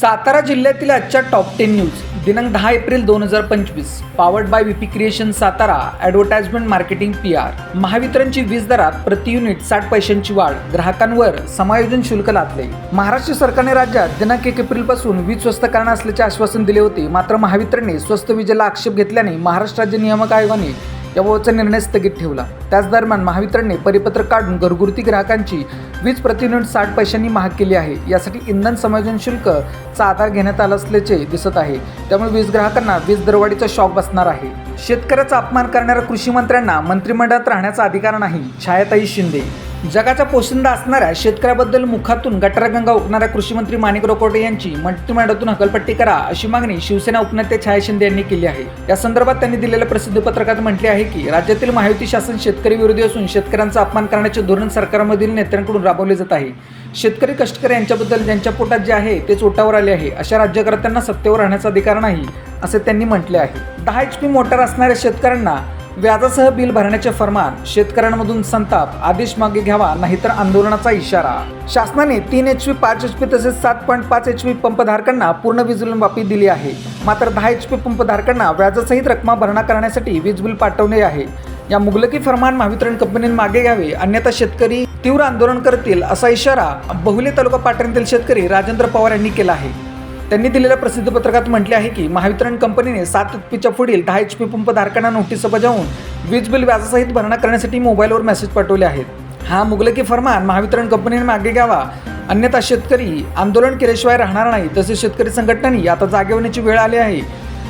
सातारा जिल्ह्यातील आजच्या top ten news दिनांक दहा एप्रिल दोन हजार पंचवीस. Powered by VP creation Satara advertisement marketing P R महावितरणची वीज दरात प्रति युनिट साठ पैशांची वाढ. ग्राहकांवर समायोजन शुल्क लादले. महाराष्ट्र सरकारने राज्यात दिनांक एक एप्रिलपासून वीज स्वस्त करणार असल्याचे आश्वासन दिले होते. मात्र महावितरणने स्वस्त विजेला आक्षेप घेतल्याने महाराष्ट्र राज्य नियामक आयोगाने याबाबतचा निर्णय स्थगित ठेवला. त्याच दरम्यान महावितरणने परिपत्रक काढून घरगुती ग्राहकांची वीज प्रति युनिट साठ पैशांनी महाग केली आहे. यासाठी इंधन समायोजन शुल्कचा आधार घेण्यात आला असल्याचे दिसत आहे. त्यामुळे वीज ग्राहकांना वीज दरवाढीचा शॉक बसणार आहे. शेतकऱ्याचा अपमान करणाऱ्या कृषी मंत्र्यांना मंत्रिमंडळात राहण्याचा अधिकार नाही. छायाताई शिंदे जगाचा पोशिंदा असणाऱ्या शेतकऱ्याबद्दल मुखातून गटारगंगा ओकणाऱ्या कृषीमंत्री माणिकराव कोटे यांची मंत्रिमंडळातून हकलपट्टी करा अशी मागणी शिवसेना उपनेते छाया शिंदे यांनी केली आहे. या संदर्भात त्यांनी दिलेल्या प्रसिद्धी पत्रकात म्हटले आहे की राज्यातील महायुती शासन शेतकरी विरोधी असून शेतकऱ्यांचा अपमान करण्याचे धोरण सरकारमधील नेत्यांकडून राबवले जात आहे. शेतकरी कष्टकरी यांच्याबद्दल ज्यांच्या पोटात जे आहे ते चोटावर आले आहे. अशा राज्यकर्त्यांना सत्तेवर राहण्याचा अधिकार नाही असे त्यांनी म्हटले आहे. दहा एच पी मोटार असणाऱ्या शेतकऱ्यांना व्याजासह बिल भरण्याचे फरमान शेतकऱ्यांमधून संताप आदेश मागे घ्यावा नाहीतर आंदोलनाचा इशारा. शासनाने तीन एच पी पाच एच पी तसेच सात पॉईंट पाच एच पी पंपधारकांना पूर्ण वीज बिल माफी दिली आहे. मात्र दहा एच पी पंपधारकांना व्याजासहित रक्कमा भरणा करण्यासाठी वीज बिल पाठवणे आहे. या मुगलकी फरमान महावितरण कंपनीने मागे घ्यावे अन्यथा शेतकरी तीव्र आंदोलन करतील असा इशारा बहुले तालुका पाटण शेतकरी राजेंद्र पवार यांनी केला आहे. त्यांनी दिलेल्या प्रसिद्धी पत्रकात म्हटले आहे की महावितरण कंपनीने सात एच पीच्या पुढील दहा एच पी पंपधारकांना नोटीस बजावून वीज बिल व्याजासहित भरणा करण्यासाठी मोबाईलवर मेसेज पाठवले आहेत. हा मुगलकी फरमान महावितरण कंपनीने मागे घ्यावा. अन्यथा शेतकरी आंदोलन केल्याशिवाय राहणार नाही तसेच शेतकरी संघटनांनी आता जागे होण्याची वेळ आली आहे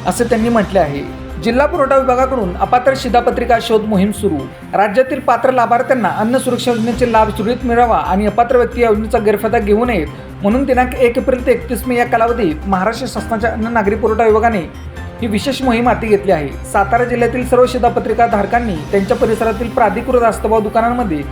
असे त्यांनी म्हटले आहे. जिल्हा पुरवठा विभागाकडून अपात्र शिधापत्रिका शोध मोहीम सुरू. राज्यातील पात्र लाभार्थ्यांना अन्न सुरक्षा योजनेचे लाभ सुरळीत मिळावा आणि अपात्र व्यक्ती या योजनेचा गैरफायदा घेऊ नयेत म्हणून दिनांक एक एप्रिल ते एकतीस मे या कालावधीत महाराष्ट्र शासनाच्या अन्न नागरी पुरवठा विभागाने ही विशेष मोहीम हाती घेतली आहे. सातारा जिल्ह्यातील सर्व शिधापत्रिका धारकांनी त्यांच्या परिसरातील प्राधिकृत रास्तभाव दुकानांमध्ये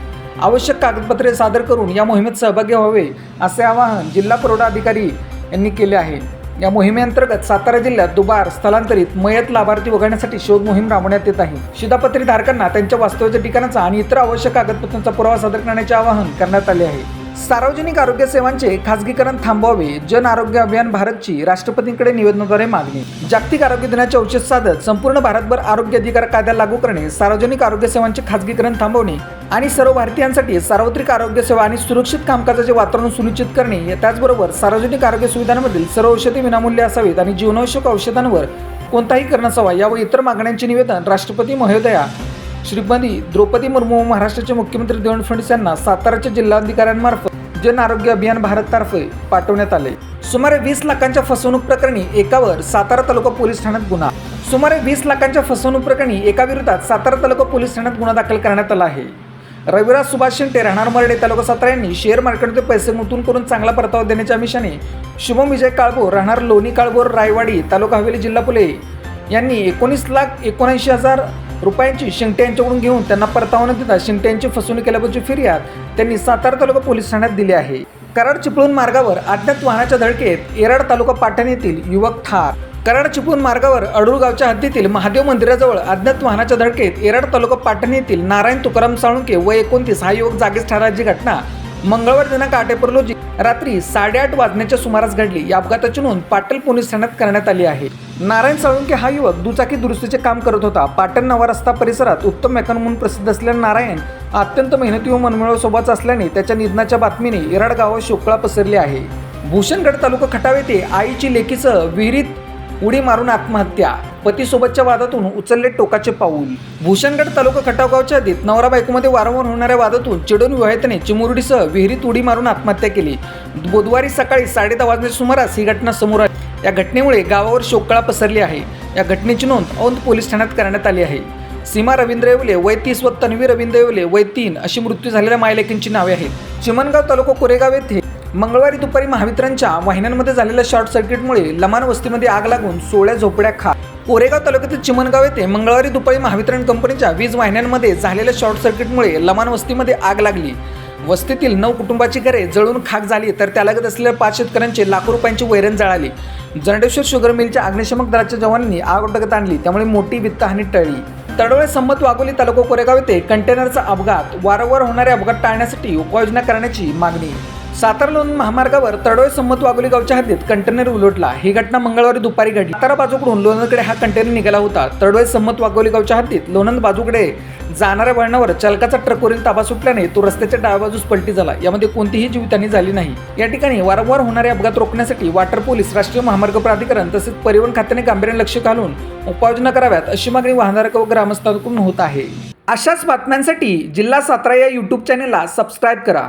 आवश्यक कागदपत्रे सादर करून या मोहिमेत सहभागी व्हावे असे आवाहन जिल्हा पुरवठा अधिकारी यांनी केले आहे. या मोहिमेअंतर्गत सातारा जिल्ह्यात दुबार स्थलांतरित मयत लाभार्थी वगळण्यासाठी शोध मोहीम राबवण्यात येत आहे. शिधापत्री धारकांना त्यांच्या वास्तव्याच्या ठिकाणाचा आणि इतर आवश्यक कागदपत्रांचा पुरावा सादर करण्याचे आवाहन करण्यात आले आहे. सार्वजनिक आरोग्य सेवांचे खासगीकरण थांबवावे. जन आरोग्य अभियान भारतची राष्ट्रपतींकडे निवेदनाद्वारे मागणी. जागतिक आरोग्य दिनाचे औचित्य साधत संपूर्ण भारतभर आरोग्य अधिकार कायदा लागू करणे सार्वजनिक आरोग्य सेवांचे खासगीकरण थांबवणे आणि सर्व भारतीयांसाठी सार्वत्रिक आरोग्य सेवा आणि सुरक्षित कामकाजाचे वातावरण सुनिश्चित करणे त्याचबरोबर सार्वजनिक आरोग्य सुविधांमधील सर्व औषधी विनामूल्य असावीत आणि जीवनावश्यक औषधांवर कोणताही कर नसावा या व इतर मागण्यांचे निवेदन राष्ट्रपती महोदया श्रीमती द्रौपदी मुर्मू महाराष्ट्राचे मुख्यमंत्री देवेंद्र फडणवीस यांना साताराच्या जिल्हाधिकाऱ्यांमार्फत जन आरोग्य अभियान भारततर्फे पाठवण्यात आले. सुमारे वीस लाखांच्या फसवणूक प्रकरणी एकावर सातारा तालुका पोलीस ठाण्यात गुन्हा. सुमारे वीस लाखांच्या फसवणूक प्रकरणी एका विरोधात सातारा तालुका पोलीस ठाण्यात गुन्हा दाखल करण्यात आला आहे. रविराज सुभाष शिंटे राहणार मर्डे तालुका सातारा यांनी शेअर मार्केटमध्ये पैसे गुंतून करून चांगला परतावा देण्याच्या आमिषाने शुभम विजय काळभोर राहणार लोणी काळभोर रायवाडी तालुका हवेली जिल्हा पुले यांनी एकोणीस लाख एकोणऐंशी हजार रुपयांची शिंगटे यांच्याकडून घेऊन त्यांना परतावा न देता शिंगटे यांची फसवणूक केल्याबद्दलची फिर्याद त्यांनी सातारा तालुका पोलीस ठाण्यात दिली आहे. कराड चिपळूण मार्गावर अज्ञात वाहनाच्या धडकेत येराड तालुका पाटण येथील युवक ठार. कराड चिपळूण मार्गावर अडूळ गावच्या हद्दीतील महादेव मंदिराजवळ अज्ञात वाहनाच्या धडकेत येराड तालुका पाटण येथील नारायण तुकाराम साळुंके व एकोणतीस हा युवक जागीच ठाराची घटना मंगळवार दिनांक आठ एप्रिल रोजी रात्री साडेआठ वाजण्याच्या सुमारास घडली. या अपघाताची नोंद पाटण पोलीस ठाण्यात करण्यात आली आहे. नारायण साळुंके हा युवक दुचाकी दुरुस्तीचे काम करत होता. पाटण नवा रस्ता परिसरात उत्तम मेकन म्हणून प्रसिद्ध असलेला नारायण अत्यंत मेहनती व मनमिळव स्वभावाचा असल्याने त्याच्या निधनाच्या बातमीने इराड गावात शोकळा पसरली आहे. भूषणगड तालुका खटाव येथे आईची लेकीसह विहिरीत उडी मारून आत्महत्या पतीसोबतच्या वादातून उचलले टोकाचे पाऊल. भूषणगड तालुका खटावगावच्या हद्दीत नवरा बायकोमध्ये वारंवार होणाऱ्या वादातून चिडून विवाहितने चिमुरडीसह विहिरीत उडी मारून आत्महत्या केली. बुधवारी सकाळी साडेदहा वाजण्याच्या सुमारास ही घटना समोर आली. या घटनेमुळे गावावर शोककळा पसरली आहे. या घटनेची नोंद औंध पोलीस ठाण्यात करण्यात आली आहे. सीमा रवींद्र येवले वय तीस व तन्वी रवींद्र येवले वय तीन अशी मृत्यू झालेल्या मायलेकींची नावे आहेत. चिमणगाव तालुका कोरेगाव येथे मंगळवारी दुपारी महावितरणच्या वाहिन्यांमध्ये झालेल्या शॉर्ट सर्किटमुळे लमान वस्तीमध्ये आग लागून सोळ्या झोपड्या खा कोरेगाव तालुक्यातील चिमणगाव येथे मंगळवारी दुपारी महावितरण कंपनीच्या वीज वाहिन्यांमध्ये झालेल्या शॉर्ट सर्किटमुळे लमान वस्तीमध्ये आग लागली. वस्तीतील नऊ कुटुंबाची घरे जळून खाक झाली तर त्यालगत असलेल्या पाच शेतकऱ्यांचे लाखो रुपयांची वैरण जळाली. जरडेश्वर शुगर मिलच्या अग्निशमक दलाच्या जवानांनी आग ओटकत आणली त्यामुळे मोठी वित्तहानी टळली. तडोळे संमत वाघोली तालुका कोरेगाव येथे कंटेनरचा अपघात वारंवार होणारे अपघात टाळण्यासाठी उपाययोजना करण्याची मागणी. सातारा लोण महामार्गावर तडोय संमत वागोली गावच्या हद्दीत कंटेनर उलटला. ही घटना मंगळवारी दुपारी घडली. सातारा बाजूकडून लोणंदकडे हा कंटेनर निघाला होता. तडोळे संमत वागोली गावच्या हद्दीत लोणंद बाजूकडे जाणाऱ्या वळणावर चालकाचा ट्रकवरील ताबा सुटल्याने तो रस्त्याच्या डाव्या बाजूस पलटी झाला. यामध्ये कोणतीही जीवितहानी झाली नाही. या ठिकाणी वारंवार होणारे अपघात रोखण्यासाठी वाटर पोलीस राष्ट्रीय महामार्ग प्राधिकरण तसेच परिवहन खात्याने गांभीर्याने लक्ष घालून उपाययोजना कराव्यात अशी मागणी वाहनधारक व ग्रामस्थांकडून होत आहे. अशाच बातम्यांसाठी जिल्हा सातारा या यूट्यूब चॅनेलला सबस्क्राईब करा.